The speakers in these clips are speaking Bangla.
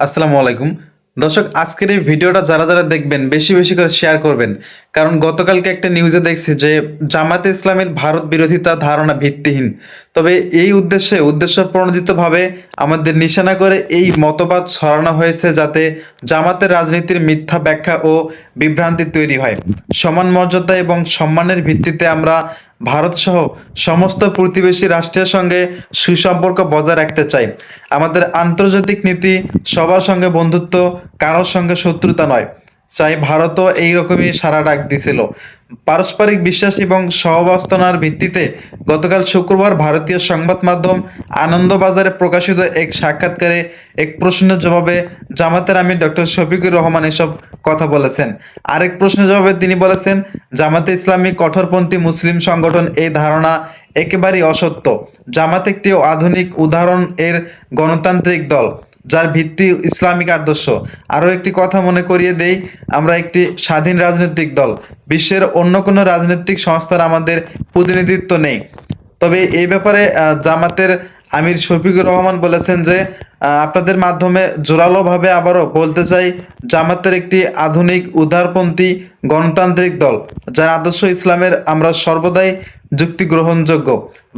আসসালামু আলাইকুম। দর্শক আজকের এই ভিডিওটা যারা যারা দেখবেন বেশি বেশি করে শেয়ার করবেন। কারণ গতকালকে একটা নিউজে দেখছি যে জামাতে ইসলামের ভারত বিরোধিতা ধারণা ভিত্তিহীন। তবে এই উদ্দেশ্যে উদ্দেশ্য প্রণোদিতভাবে আমাদের নিশানা করে এই মতবাদ ছড়ানো হয়েছে যাতে জামাতের রাজনীতির মিথ্যা ব্যাখ্যা ও বিভ্রান্তি তৈরি হয়। সমান মর্যাদা এবং সম্মানের ভিত্তিতে আমরা ভারত সহ সমস্ত প্রতিবেশী রাষ্ট্রের সঙ্গে সুসম্পর্ক বজায় রাখতে চাই। আমাদের আন্তর্জাতিক নীতি সবার সঙ্গে বন্ধুত্ব, কারোর সঙ্গে শত্রুতা নয়। চাই ভারতও এইরকমই সারা ডাক দিছিল। পারস্পরিক বিশ্বাস এবং সহাবস্থানার ভিত্তিতে গতকাল শুক্রবার ভারতীয় সংবাদ মাধ্যম আনন্দবাজারে প্রকাশিত এক সাক্ষাৎকারে এক প্রশ্নের জবাবে জামাতের আমির ডক্টর শফিকুর রহমান এসব কথা বলেছেন। আরেক প্রশ্নের জবাবে তিনি বলেছেন, জামাতে ইসলামী কঠোরপন্থী মুসলিম সংগঠন এই ধারণা একেবারেই অসত্য। জামাত একটি আধুনিক উদাহরণ এর গণতান্ত্রিক দল। যার ভিত্তি ইসলামিক আদর্শ। আরও একটি কথা মনে করিয়ে দেই, আমরা একটি স্বাধীন রাজনৈতিক দল। বিশ্বের অন্য কোনো রাজনৈতিক সংস্থার আমাদের প্রতিনিধিত্ব নেই। তবে এই ব্যাপারে জামাতের আমির শফিকুর রহমান বলেছেন যে আপনাদের মাধ্যমে জোরালোভাবে আবারও বলতে চাই, জামাতের একটি আধুনিক উদারপন্থী গণতান্ত্রিক দল, যার আদর্শ ইসলামের আমরা সর্বদাই যুক্তি গ্রহণযোগ্য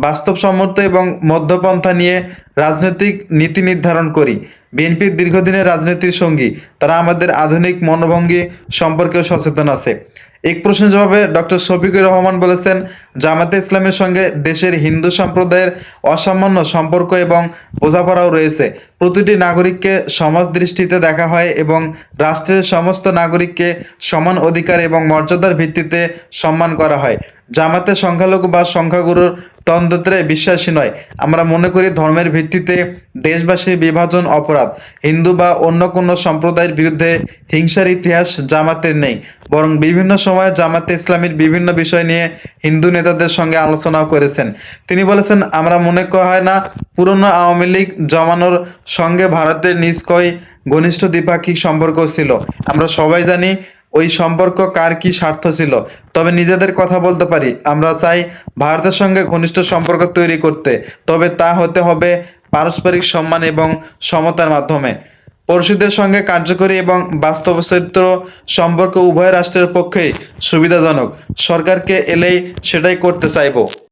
বাস্তব বাস্তবসম্মত এবং মধ্যপন্থা নিয়ে রাজনৈতিক নীতি নির্ধারণ করি। বিএনপির দীর্ঘদিনের রাজনীতির সঙ্গী, তারা আমাদের আধুনিক মনোভঙ্গি সম্পর্কেও সচেতন আছে। এক প্রশ্নের জবাবে ডক্টর শফিকুর রহমান বলেছেন, জামাতে ইসলামের সঙ্গে দেশের হিন্দু সম্প্রদায়ের অসামান্য সম্পর্ক এবং বোঝাপড়াও রয়েছে। প্রতিটি নাগরিককে সমাজ দৃষ্টিতে দেখা হয় এবং রাষ্ট্রের সমস্ত নাগরিককে সমান অধিকার এবং মর্যাদার ভিত্তিতে সম্মান করা হয়। জামাতে সংখ্যালঘু বা সংখ্যাগুরুর তন্ত্রে বিশ্বাসী নয়। আমরা মনে করি ধর্মের ভিত্তিতে দেশবাসীর বিভাজন অপরাধ। হিন্দু বা অন্য কোনো সম্প্রদায়ের বিরুদ্ধে হিংসার ইতিহাস জামাতের নেই। বরং বিভিন্ন সময়ে জামাতে ইসলামীর বিভিন্ন বিষয় নিয়ে হিন্দু নেতাদের সঙ্গে আলোচনাও করেছেন। তিনি বলেছেন, আমরা মনে করা হয় না, পুরনো আওয়ামী লীগ জমানোর সঙ্গে ভারতের নিষ্কয় ঘনিষ্ঠ দ্বিপাক্ষিক সম্পর্ক ছিল। আমরা সবাই জানি ওই সম্পর্ক কার কি স্বার্থ ছিল? তবে নিজেদের কথা বলতে পারি। আমরা চাই ভারতের সঙ্গে ঘনিষ্ঠ সম্পর্ক তৈরি করতে। তবে তা হতে হবে পারস্পরিক সম্মান এবং সমতার মাধ্যমে। পড়শিদের সঙ্গে কার্যকরী এবং বাস্তব চরিত্র সম্পর্ক উভয় রাষ্ট্রের পক্ষেই সুবিধাজনক। সরকারকে এলেই সেটাই করতে চাইব।